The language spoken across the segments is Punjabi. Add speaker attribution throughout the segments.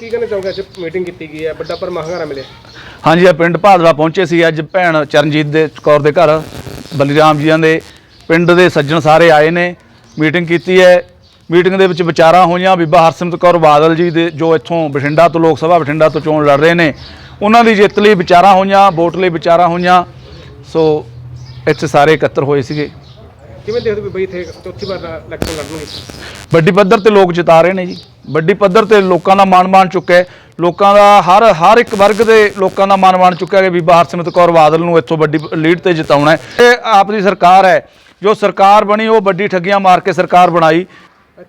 Speaker 1: ਕੀ ਕਹਿੰਦੇ ਚਾਹੋਗੇ? ਅੱਜ ਮੀਟਿੰਗ ਕੀਤੀ ਗਈ ਹੈ ਵੱਡਾ ਪਰ ਮਹਾਂਗਾਰਾ ਮਿਲਿਆ।
Speaker 2: ਹਾਂਜੀ ਆ ਪਿੰਡ ਭਾਦਰਾ ਪਹੁੰਚੇ ਸੀ ਅੱਜ ਭੈਣ ਚਰਨਜੀਤ ਦੇ ਕੌਰ ਦੇ ਘਰ ਬਲੀਰਾਮ ਜੀਆਂ ਦੇ ਪਿੰਡ ਦੇ ਸੱਜਣ ਸਾਰੇ ਆਏ ਨੇ। ਮੀਟਿੰਗ ਕੀਤੀ ਹੈ। ਮੀਟਿੰਗ ਦੇ ਵਿੱਚ ਵਿਚਾਰਾਂ ਹੋਈਆਂ ਬੀਬਾ ਹਰਸਿਮਰਤ ਕੌਰ ਬਾਦਲ ਜੀ ਦੇ ਜੋ ਇੱਥੋਂ ਬਠਿੰਡਾ ਤੋਂ ਲੋਕ ਸਭਾ ਬਠਿੰਡਾ ਤੋਂ ਚੋਣ ਲੜ ਰਹੇ ਨੇ। ਉਹਨਾਂ ਦੀ ਜਿੱਤ ਲਈ ਵਿਚਾਰਾਂ ਹੋਈਆਂ ਵੋਟ ਲਈ ਵਿਚਾਰਾਂ ਹੋਈਆਂ। ਸੋ ਇੱਥੇ ਸਾਰੇ ਇਕੱਤਰ ਹੋਏ ਸੀਗੇ।
Speaker 1: ਕਿਵੇਂ ਦੇਖਦੇ ਹੋ ਬਈ ਇੱਥੇ ਚੌਥੀ ਵਾਰ ਇਲੈਕਸ਼ਨ ਲੜਨਗੇ?
Speaker 2: ਵੱਡੀ ਪੱਧਰ ਤੇ ਲੋਕ ਜਿਤਾ ਰਹੇ ਨੇ ਜੀ। ਵੱਡੀ ਪੱਧਰ ਤੇ ਲੋਕਾਂ ਦਾ ਮਾਣ ਮਾਣ ਚੁੱਕਿਆ ਹੈ। ਲੋਕਾਂ ਦਾ ਹਰ ਹਰ ਇੱਕ ਵਰਗ ਦੇ ਲੋਕਾਂ ਦਾ ਮਾਣ ਮਾਣ ਚੁੱਕਿਆ ਕਿ ਬੀਬਾ ਹਰਸਿਮਰਤ ਕੌਰ ਬਾਦਲ ਨੂੰ ਇੱਥੋਂ ਵੱਡੀ ਲੀਡ ਤੇ ਜਿਤਾਉਣਾ ਹੈ। ਇਹ ਆਪ ਦੀ ਸਰਕਾਰ ਹੈ। ਜੋ ਸਰਕਾਰ ਬਣੀ ਉਹ ਵੱਡੀ ਠੱਗੀਆਂ ਮਾਰ ਕੇ ਸਰਕਾਰ ਬਣਾਈ।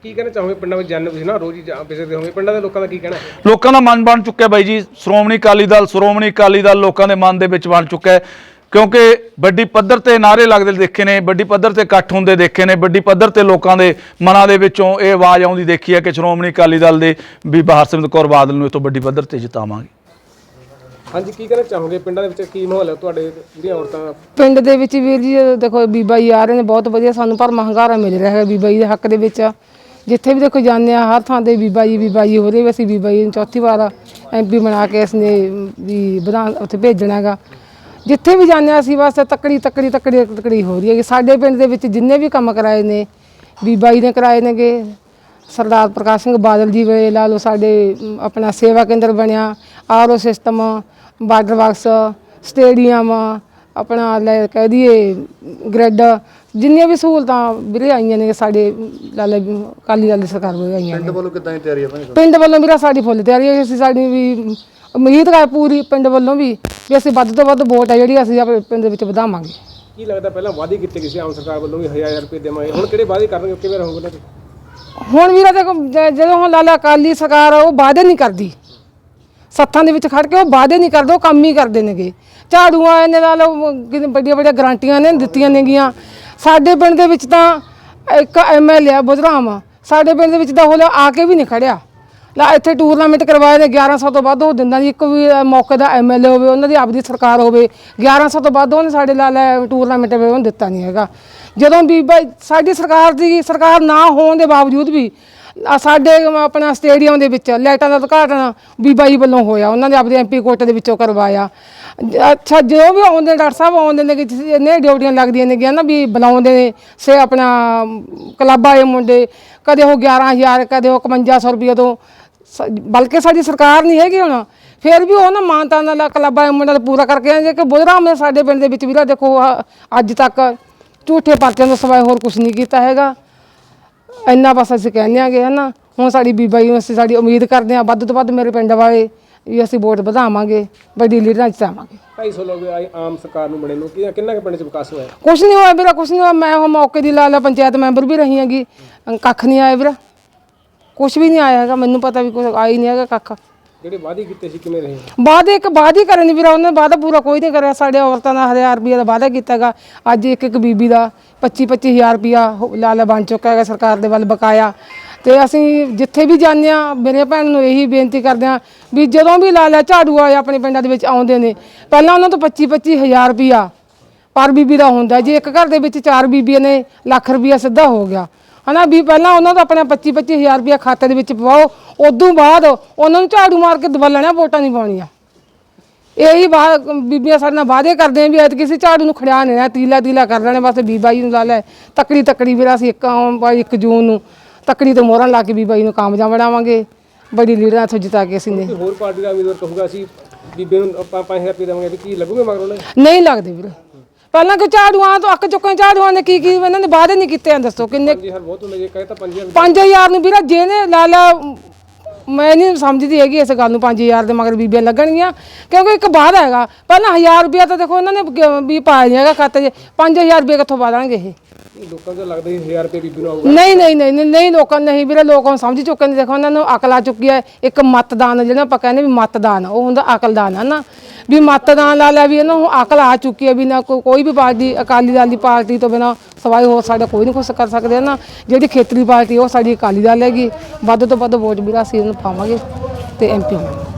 Speaker 1: ਕੀ ਕਹਿਣਾ ਚਾਹੋਗੇ ਪਿੰਡਾਂ ਵਿੱਚ? ਜਾਣਦੇ ਤੁਸੀਂ ਨਾ ਰੋਜ਼ ਹੀ ਜਾ- ਵਿਜ਼ਿਟ ਹੋਗੇ ਪਿੰਡਾਂ ਦੇ ਲੋਕਾਂ ਦਾ ਕੀ ਕਹਿਣਾ
Speaker 2: ਲੋਕਾਂ ਦਾ ਮਨ ਬਣ ਚੁੱਕਿਆ ਬਾਈ ਜੀ। ਸ਼੍ਰੋਮਣੀ ਅਕਾਲੀ ਦਲ ਸ਼੍ਰੋਮਣੀ ਅਕਾਲੀ ਦਲ ਲੋਕਾਂ ਦੇ ਮਨ ਦੇ ਵਿੱਚ ਬਣ ਚੁੱਕਾ ਹੈ। ਕਿਉਂਕਿ ਵੱਡੀ ਪੱਧਰ ਤੇ ਨਾਰੇ ਲੱਗਦੇ ਦੇਖੇ ਨੇ ਵੱਡੀ ਪੱਧਰ ਤੇ ਇਕੱਠ ਹੁੰਦੇ ਦੇਖੇ ਨੇ ਵੱਡੀ ਪੱਧਰ ਤੇ ਲੋਕਾਂ ਦੇ ਮਨਾਂ ਦੇ ਵਿੱਚੋਂ ਇਹ ਆਵਾਜ਼ ਆਉਂਦੀ ਦੇਖੀ ਹੈ ਕਿ ਸ਼੍ਰੋਮਣੀ ਅਕਾਲੀ ਦਲ ਦੇ ਬੀਬਾ ਹਰਸਿਮਰਤ ਕੌਰ ਬਾਦਲ ਨੂੰ ਇਹ ਤੋਂ ਵੱਡੀ ਪੱਧਰ ਤੇ ਜਿਤਾਵਾਂਗੇ।
Speaker 1: ਹਾਂਜੀ ਕੀ ਕਹਿਣਾ ਚਾਹੋਗੇ? ਪਿੰਡਾਂ ਦੇ ਵਿੱਚ ਕੀ ਮਾਹੌਲ ਹੈ ਤੁਹਾਡੇ ਜਿਹੜੀਆਂ ਔਰਤਾਂ? ਦਾ
Speaker 3: ਪਿੰਡ ਦੇ ਵਿੱਚ ਵੀਰ ਜੀ ਦੇਖੋ ਬੀਬਾ ਜੀ ਆ ਰਹੇ ਨੇ ਬਹੁਤ ਵਧੀਆ ਸਾਨੂੰ ਪਰ ਮਹੰਗਾਰਾ ਮਿਲ ਰਿਹਾ ਹੈ ਬੀਬਾ ਜੀ ਦੇ ਹੱਕ ਦੇ ਵਿੱਚ। ਜਿੱਥੇ ਵੀ ਦੇਖੋ ਜਾਂਦੇ ਆ ਹਰ ਥਾਂ ਤੇ ਬੀਬਾ ਜੀ ਬੀਬਾ ਜੀ ਹੋ ਰਹੇ ਵੀ ਅਸੀਂ ਬੀਬਾ ਜੀ ਨੂੰ ਚੌਥੀ ਵਾਰ ਐਮਪੀ ਬਣਾ ਕੇ ਇਸਨੇ ਵੀ ਵਿਧਾਨ ਉੱਥੇ ਭੇਜਣਾ ਹੈਗਾ। ਜਿੱਥੇ ਵੀ ਜਾਂਦੇ ਆ ਅਸੀਂ ਬਸ ਤੱਕੜੀ ਤੱਕੜੀ ਤੱਕੜੀ ਤੱਕੜੀ ਹੋ ਰਹੀ ਹੈ ਸਾਡੇ ਪਿੰਡ ਦੇ ਵਿੱਚ ਜਿੰਨੇ ਵੀ ਕੰਮ ਕਰਾਏ ਨੇ ਬੀਬਾ ਜੀ ਨੇ ਕਰਾਏ ਨੇਗੇ ਸਰਦਾਰ ਪ੍ਰਕਾਸ਼ ਸਿੰਘ ਬਾਦਲ ਜੀ ਵੇਲੇ ਲਾ ਲਓ ਸਾਡੇ ਆਪਣਾ ਸੇਵਾ ਕੇਂਦਰ ਬਣਿਆ RO system border box stadium ਆਪਣਾ ਲੈ ਕਹਿ ਦਈਏ ਗ੍ਰਿਡ ਜਿੰਨੀਆਂ ਵੀ ਸਹੂਲਤਾਂ ਵੀਰੇ ਆਈਆਂ ਨੇ ਸਾਡੇ ਲਾਲੇ ਕਾਲੀ ਲਾਲੇ ਸਰਕਾਰ ਵੱਲੋਂ ਆਈਆਂ ਨੇ
Speaker 4: ਪਿੰਡ ਵੱਲੋਂ ਕਿੱਦਾਂ ਤਿਆਰੀ ਹੈ
Speaker 3: ਪਿੰਡ ਵੱਲੋਂ ਵੀਰਾ ਸਾਡੀ ਫੁੱਲ ਤਿਆਰੀ ਹੈ ਅਸੀਂ ਸਾਡੀ ਵੀ ਉਮੀਦ ਕਰ ਪੂਰੀ ਪਿੰਡ ਵੱਲੋਂ ਵੀ ਵੀ ਅਸੀਂ ਵੱਧ ਤੋਂ ਵੱਧ ਵੋਟ ਹੈ ਜਿਹੜੀ ਅਸੀਂ ਆਪਣੇ ਪਿੰਡ ਦੇ ਵਿੱਚ ਵਧਾਵਾਂਗੇ।
Speaker 1: ਕੀ ਲੱਗਦਾ ਪਹਿਲਾਂ ਵਾਅਦੇ ਕੀਤੇ ਗਏ ਸੀ ਆਮ ਸਰਕਾਰ ਵੱਲੋਂ ਵੀ 1000 ਰੁਪਏ ਦੇਵਾਂਗੇ ਹੁਣ ਕਿਹੜੇ ਵਾਅਦੇ ਕਰਨਗੇ ਕਿਵੇਂ ਰਹੋਗੇ ਦੇ?
Speaker 3: ਹੁਣ ਵੀਰਾ ਦੇਖੋ ਜ- ਜਦੋਂ ਹੁਣ ਲਾਲਾ ਅਕਾਲੀ ਸਰਕਾਰ ਆ, ਉਹ ਵਾਅਦੇ ਨਹੀਂ ਕਰਦੀ। ਸੱਥਾਂ ਦੇ ਵਿੱਚ ਖੜ ਕੇ ਉਹ ਵਾਅਦੇ ਨਹੀਂ ਕਰਦੇ ਉਹ ਕੰਮ ਹੀ ਕਰਦੇ ਨੇਗੇ। ਝਾੜੂਆਂ ਇਹਨੇ ਨਾਲ ਵੱਡੀਆਂ ਵੱਡੀਆਂ ਗਾਰੰਟੀਆਂ ਨੇ ਦਿੱਤੀਆਂ ਨੇਗੀਆਂ। ਸਾਡੇ ਪਿੰਡ ਦੇ ਵਿੱਚ ਤਾਂ ਇੱਕ ਐਮਐਲਏ ਆ ਬੁਧਰਾਮ ਸਾਡੇ ਪਿੰਡ ਦੇ ਵਿੱਚ ਤਾਂ ਉਹ ਆ ਕੇ ਵੀ ਨਹੀਂ ਖੜਿਆ। ਲਾ, ਇੱਥੇ ਟੂਰਨਾਮੈਂਟ ਕਰਵਾਏ ਨੇ 1100 ਤੋਂ ਵੱਧ ਉਹ ਦਿੰਦਾ ਜੀ। ਇੱਕ ਵੀ ਮੌਕੇ ਦਾ ਐਮਐਲਏ ਹੋਵੇ, ਉਹਨਾਂ ਦੀ ਆਪਦੀ ਸਰਕਾਰ ਹੋਵੇ 1100 ਤੋਂ ਵੱਧ ਉਹਨੇ ਸਾਡੇ ਲਾਲ ਟੂਰਨਾਮੈਂਟ ਵੇ ਉਹਨੇ ਦਿੱਤਾ ਨਹੀਂ ਹੈਗਾ। ਜਦੋਂ ਵੀ ਬਾਈ ਸਾਡੀ ਸਰਕਾਰ ਦੀ, ਸਰਕਾਰ ਨਾ ਹੋਣ ਦੇ ਬਾਵਜੂਦ ਵੀ ਆ ਸਾਡੇ ਆਪਣਾ ਸਟੇਡੀਅਮ ਦੇ ਵਿੱਚ ਲਾਈਟਾਂ ਦਾ ਉਦਘਾਟਨ ਬੀਬਾਈ ਵੱਲੋਂ ਹੋਇਆ, ਉਹਨਾਂ ਨੇ ਆਪਦੇ ਐਮਪੀ ਕੋਟੇ ਦੇ ਵਿੱਚੋਂ ਕਰਵਾਇਆ। ਅੱਛਾ, ਜੋ ਵੀ ਆਉਂਦੇ ਡਾਕਟਰ ਸਾਹਿਬ ਆਉਂਦੇ ਨੇ ਕਿ ਇਹਨੇ ਡਿਊਟੀਆਂ ਲੱਗਦੀਆਂ ਨੇਗੀਆਂ ਨਾ ਵੀ ਬੁਲਾਉਂਦੇ ਨੇ, ਸੇ ਆਪਣਾ ਕਲੱਬ ਦੇ ਮੁੰਡੇ, ਕਦੇ ਉਹ 11000 ਕਦੇ ਉਹ 5100 ਰੁਪਏ ਤੋਂ ਸ- ਬਲਕਿ ਸਾਡੀ ਸਰਕਾਰ ਨਹੀਂ ਹੈਗੀ ਹੁਣ, ਫਿਰ ਵੀ ਉਹ ਨਾ ਮਾਨਤਾ ਨਾਲ ਕਲੱਬਾਂ ਦੇ ਮੁੰਡਿਆਂ ਦਾ ਪੂਰਾ ਕਰਕੇ ਆਏ ਜੇ ਕਿ ਬੁਧਰਾਮ ਨੇ ਸਾਡੇ ਪਿੰਡ ਦੇ ਵਿੱਚ ਵੀਰਾ ਦੇਖੋ ਅੱਜ ਤੱਕ ਝੂਠੇ ਪਰਚਿਆਂ ਤੋਂ ਸਿਵਾਏ ਹੋਰ ਕੁਝ ਨਹੀਂ ਕੀਤਾ ਹੈਗਾ। ਇੰਨਾ ਬਸ ਅਸੀਂ ਕਹਿੰਦੇ ਆਂਗੇ ਹਨਾ ਹੁਣ ਸਾਡੀ ਬੀਬਾ ਜੀ ਨੂੰ ਅਸੀਂ ਸਾਡੀ ਉਮੀਦ ਕਰਦੇ ਹਾਂ ਵੱਧ ਤੋਂ ਵੱਧ ਮੇਰੇ ਪਿੰਡ ਵਾਲੇ ਵੀ ਅਸੀਂ ਵੋਟ ਵਧਾਵਾਂਗੇ ਵੱਡੀ ਲੀਡਰਾਂ ਚ ਆਵਾਂਗੇ।
Speaker 1: 250 ਲੋਕ ਆਏ ਆਮ ਸਰਕਾਰ ਨੂੰ ਬਣੇ ਨੂੰ ਕੀ ਕਿੰਨਾ ਕੁ ਪਿੰਡ 'ਚ ਵਿਕਾਸ ਹੋਇਆ?
Speaker 3: ਕੁਛ ਨਹੀਂ ਹੋਇਆ ਵੀਰਾ ਕੁਛ ਨਹੀਂ ਹੋਇਆ ਮੈਂ ਉਹ ਮੌਕੇ ਦੀ ਲਾਲਾ ਪੰਚਾਇਤ ਮੈਂਬਰ ਵੀ ਰਹੀ ਹੈਗੀ ਕੱਖ ਨਹੀਂ ਆਇਆ ਵੀਰਾ। ਕੁਛ ਵੀ ਨਹੀਂ ਆਇਆ ਹੈਗਾ ਮੈਨੂੰ ਪਤਾ ਵੀ ਕੁਛ ਹੀ ਨਹੀਂ ਹੈਗਾ ਕੱਖ।
Speaker 1: ਜਿਹੜੇ ਵਾਅਦੇ ਕੀਤੇ ਸੀ, ਕਿਵੇਂ ਰਹੇ?
Speaker 3: ਵਾਅਦੇ ਇੱਕ ਵਾਅਦੇ ਕਰਨ ਨਹੀਂ ਵੀਰਾ, ਉਹਨੇ ਵਾਅਦਾ ਪੂਰਾ ਕੋਈ ਨਹੀਂ ਕਰਿਆ। ਸਾਡੇ ਔਰਤਾਂ ਦਾ 1000 ਰੁਪਏ ਦਾ ਵਾਅਦਾ ਕੀਤਾ ਅੱਜ ਇੱਕ ਇੱਕ ਬੀਬੀ ਦਾ 25 25000 ਰੁਪਿਆ ਲਾਲਾ ਬਣ ਚੁੱਕਾ ਹੈਗਾ ਸਰਕਾਰ ਦੇ ਵੱਲ ਬਕਾਇਆ। ਤੇ ਅਸੀਂ ਜਿੱਥੇ ਵੀ ਜਾਂਦੇ ਆ ਮੇਰੇ ਭੈਣ ਨੂੰ ਇਹੀ ਬੇਨਤੀ ਕਰਦੇ ਆ ਵੀ ਜਦੋਂ ਵੀ ਲਾਲਾ ਝਾੜੂ ਆਏ ਆਪਣੇ ਪਿੰਡਾਂ ਦੇ ਵਿੱਚ ਆਉਂਦੇ ਨੇ, ਪਹਿਲਾਂ ਉਹਨਾਂ ਤੋਂ 25 25000 ਰੁਪਿਆ ਪਰ ਬੀਬੀ ਦਾ ਹੁੰਦਾ। ਜੇ ਇੱਕ ਘਰ ਦੇ ਵਿੱਚ ਚਾਰ ਬੀਬੀਆਂ ਨੇ, ਲੱਖ ਰੁਪਿਆ ਸਿੱਧਾ ਹੋ ਗਿਆ। ਹਨਾ ਵੀ ਪਹਿਲਾਂ ਉਹਨਾਂ ਦਾ ਆਪਣਾ 25 25000 ਰੁਪਿਆ ਖਾਤੇ ਦੇ ਵਿੱਚ ਪਵਾਓ ਉਦੋਂ ਬਾਅਦ ਉਹਨਾਂ ਨੂੰ ਝਾੜੂ ਮਾਰ ਕੇ ਦਬਾ ਲੈਣਾ ਵੋਟਾਂ ਨਹੀਂ ਪਾਉਣੀਆਂ। ਇਹੀ ਵਾ- ਬੀਬੀਆਂ ਸਾਡੇ ਨਾਲ ਵਾਅਦੇ ਕਰਦੇ ਆ ਵੀ ਐਤ ਕਿਸੇ ਝਾੜੂ ਨੂੰ ਖੜਿਆ ਨਹੀਂ ਲੈਣਾ ਤੀਲਾ ਤੀਲਾ ਕਰ ਲੈਣੇ ਬਸ ਬੀਬਾ ਜੀ ਨੂੰ ਲਾ ਲੈ ਤਕੜੀ ਤਕੜੀ ਵੀਰਾ ਅਸੀਂ ਇੱਕ ਆਉਂ- ਬਾਈ 1 ਜੂਨ ਨੂੰ ਤਕੜੀ ਤੋਂ ਮੋਹਰਾਂ ਲਾ ਕੇ ਬੀਬਾ ਜੀ ਨੂੰ ਕਾਮਯਾਬ ਬਣਾਵਾਂਗੇ ਬੜੀ ਲੀਡਰਾਂ ਇੱਥੋਂ ਜਿਤਾ ਕੇ ਅਸੀਂ ਨੇ।
Speaker 1: ਹੋਰ ਪਾਰਟੀ ਦਾ ਉਮੀਦਵਾਰ ਕਹੂਗਾ ਅਸੀਂ ਬੀਬੇ ਨੂੰ ਆਪਾਂ 5000 ਰੁਪਏ ਦੇਵਾਂਗੇ ਵੀ ਕੀ ਲੱਗੂਗੇ ਮਗਰ?
Speaker 3: ਨਹੀਂ ਲੱਗਦੇ ਵੀਰੇ। ਪਹਿਲਾਂ ਕਿ ਝਾੜੂਆਂ ਤੋਂ ਅੱਕ ਚੁੱਕੇ ਝਾੜੂਆਂ ਨੇ ਕੀ ਕੀ ਇਹਨਾਂ ਨੇ ਵਾਅਦੇ ਨਹੀਂ ਕੀਤੇ ਆ ਦੱਸੋ ਕਿੰਨੇ
Speaker 1: ਜੀ ਹਰ ਬਹੁਤ ਹੁੰਦੇ ਜੇ ਕਹੇ ਤਾਂ 5000
Speaker 3: 5000 ਨੂੰ ਵੀਰਾ ਜਿਹਨੇ ਮੈਂ ਨਹੀਂ ਸਮਝਦੀ ਹੈਗੀ ਇਸ ਗੱਲ ਨੂੰ 5000 ਦੇ ਮਗਰ ਬੀਬੀਆਂ ਲੱਗਣਗੀਆਂ ਕਿਉਂਕਿ ਇੱਕ ਬਾਅਦ ਹੈਗਾ ਪਹਿਲਾਂ 1000 ਰੁਪਇਆ ਤਾਂ ਦੇਖੋ ਇਹਨਾਂ ਨੇ ਵੀ ਪਾਇਆ ਨਹੀਂ ਹੈਗਾ ਖਾਤੇ 'ਚ 5000 ਰੁਪਏ ਕਿੱਥੋਂ ਪਾ ਦੇਣਗੇ ਇਹ
Speaker 1: ਲੋਕਾਂ ਨੂੰ ਤਾਂ ਲੱਗਦਾ ਸੀ 1000 ਰੁਪਏ ਬੀਬੀ ਨੂੰ ਆਊਗਾ।
Speaker 3: ਨਹੀਂ ਨਹੀਂ ਨਹੀਂ ਨਹੀਂ- ਨਹੀਂ ਲੋਕਾਂ ਨਹੀਂ ਵੀਰੇ ਲੋਕਾਂ ਨੂੰ ਸਮਝ ਚੁੱਕੇ ਨੇ ਦੇਖੋ ਉਹਨਾਂ ਨੂੰ ਅਕਲ ਆ ਚੁੱਕੀ ਹੈ ਇੱਕ ਮਤਦਾਨ ਜਿਹੜਾ ਆਪਾਂ ਕਹਿੰਦੇ ਵੀ ਮਤਦਾਨ ਉਹ ਹੁੰਦਾ ਅਕਲਦਾਨ ਹੈ ਨਾ। ਵੀ ਮਤਦਾਨ ਲਾ ਲਿਆ ਵੀ ਇਹਨਾਂ ਨੂੰ ਅਕਲ ਆ ਚੁੱਕੀ ਹੈ ਵੀ ਨਾ ਕੋਈ ਵੀ ਪਾਰਟੀ, ਅਕਾਲੀ ਦਲ ਦੀ ਪਾਰਟੀ ਤੋਂ ਬਿਨਾ ਸਵਾਈ ਹੋਰ ਸਾਡਾ ਕੋਈ ਨਹੀਂ ਕੁਛ ਕਰ ਸਕਦੇ ਨਾ। ਜਿਹੜੀ ਖੇਤਰੀ ਪਾਰਟੀ ਉਹ ਸਾਡੀ ਅਕਾਲੀ ਦਲ ਹੈਗੀ। ਵੱਧ ਤੋਂ ਵੱਧ ਵੋਟ ਵੀਰਾ ਅਸੀਂ ਇਹਨੂੰ ਪਾਵਾਂਗੇ ਤੇ ਐਮਪੀ ਹੋਵਾਂਗੇ।